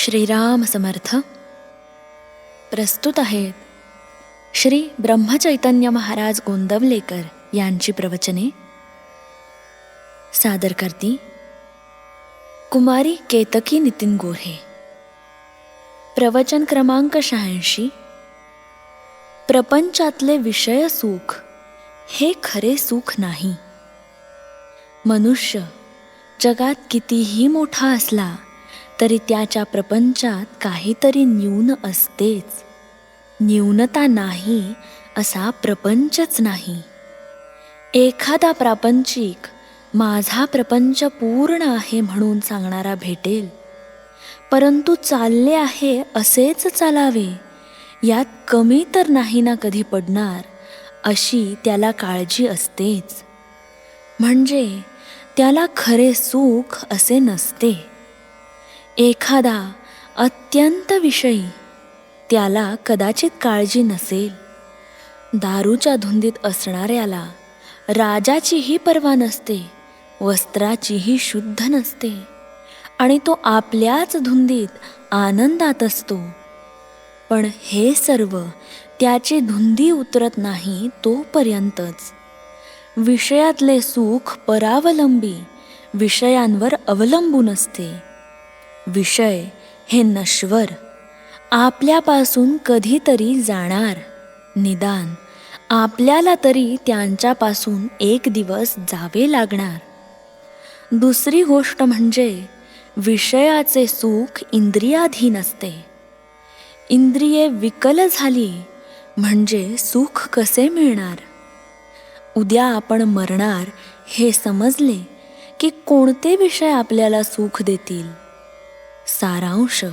श्रीराम समर्थ. प्रस्तुत आहेत श्री ब्रह्मचैतन्य महाराज गोंदवलेकर यांची प्रवचने. सादर करती कुमारी केतकी नितीन गोहे प्रवचन क्रमांक शहाऐंशी. प्रपंचातले विषय सुख हे खरे सुख नाही. मनुष्य जगात कितीही मोठा असला तरी त्याच्या प्रपंचात काहीतरी न्यून असतेच. न्यूनता नाही असा प्रपंचच नाही. एखादा प्रापंचिक माझा प्रपंच पूर्ण आहे म्हणून सांगणारा भेटेल. परंतु चालले आहे असेच चालावे. यात कमी तर नाही ना कधी पडणार अशी त्याला काळजी असतेच. म्हणजे त्याला खरे सुख असे नसते. एखादा अत्यंत विषयी त्याला कदाचित काळजी नसेल. दारूच्या धुंदीत असणाऱ्याला राजाचीही पर्वा नसते वस्त्राचीही शुद्ध नसते आणि तो आपल्याच धुंदीत आनंदात असतो. पण हे सर्व त्याची धुंदी उतरत नाही तोपर्यंतच. विषयातले सुख परावलंबी विषयांवर अवलंबून असते. विषय हे नश्वर. आपल्यापासून कधीतरी जाणार. निदान आपल्याला तरी त्यांच्यापासून एक दिवस जावे लागणार. दुसरी गोष्ट म्हणजे विषयाचे सुख इंद्रियाधीन असते. इंद्रिये विकल झाली म्हणजे सुख कसे मिळणार? उद्या आपण मरणार हे समजले की कोणते विषय आपल्याला सुख देतील? सारांश.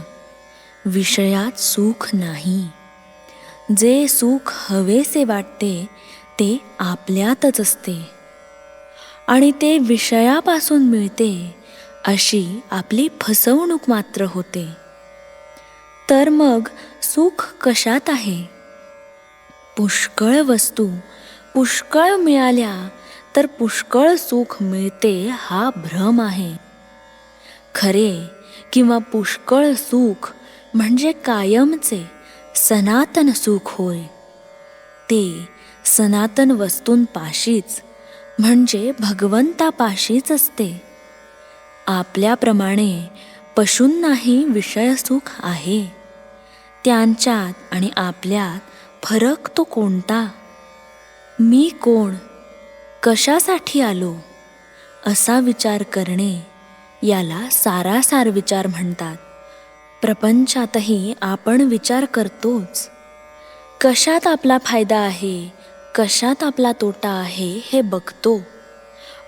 विषयात सुख नाही. जे सुख हवेसे वाटते ते आपल्यातच असते. आणि ते विषयापासून मिळते अशी आपली फसवणूक मात्र होते. तर मग सुख कशात आहे? पुष्कळ वस्तू पुष्कळ मिळाल्या तर पुष्कळ सुख मिळते हा भ्रम आहे. खरे किंवा पुष्कळ सुख म्हणजे कायमचे सनातन सुख होय. ते सनातन वस्तूंपाशीच म्हणजे भगवंतापाशीच असते. आपल्याप्रमाणे पशूंनाही विषयसुख आहे. त्यांच्यात आणि आपल्यात फरक तो कोणता? मी कोण? कशासाठी आलो? असा विचार करणे याला सारासार विचार म्हणतात. प्रपंचातही आपण विचार करतोच. कशात आपला फायदा आहे कशात आपला तोटा आहे हे बघतो.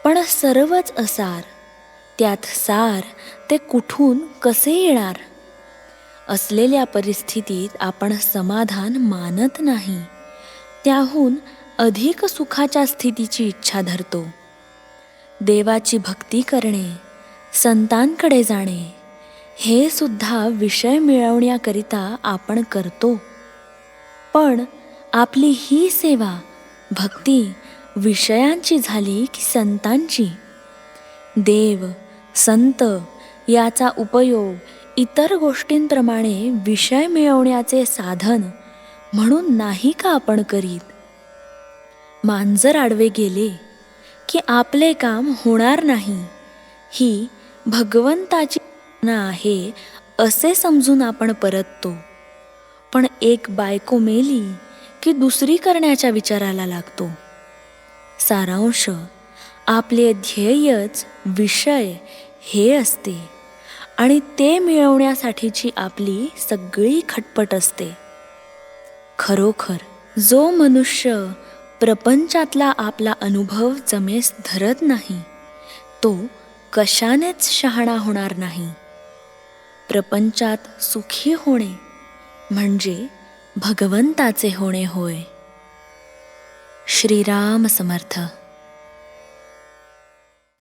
पण सर्वच असार त्यात सार ते कुठून कसे येणार? असलेल्या परिस्थितीत आपण समाधान मानत नाही. त्याहून अधिक सुखाच्या स्थितीची इच्छा धरतो. देवाची भक्ती करणे संतांकडे जाणे. हे सुद्धा विषय मिळवण्याकरिता आपण करतो. पण आपली ही सेवा भक्ती विषयांची झाली की संतांची? देव संत याचा उपयोग इतर गोष्टींप्रमाणे विषय मिळवण्याचे साधन म्हणून नाही का आपण करीत? मांजर आडवे गेले की आपले काम होणार नाही. ही भगवंताची आहे असे समजून आपण परततो. पण एक बायको मेली की दुसरी करण्याच्या विचाराला लागतो. सारांश आपले ध्येयच विषय हे असते आणि ते मिळवण्यासाठीची आपली सगळी खटपट असते. खरोखर जो मनुष्य प्रपंचातला आपला अनुभव जमेस धरत नाही तो कशानेच शहाणा होणार नाही. प्रपंचात सुखी होणे म्हणजे भगवंताचे होणे होय. श्रीराम समर्थ.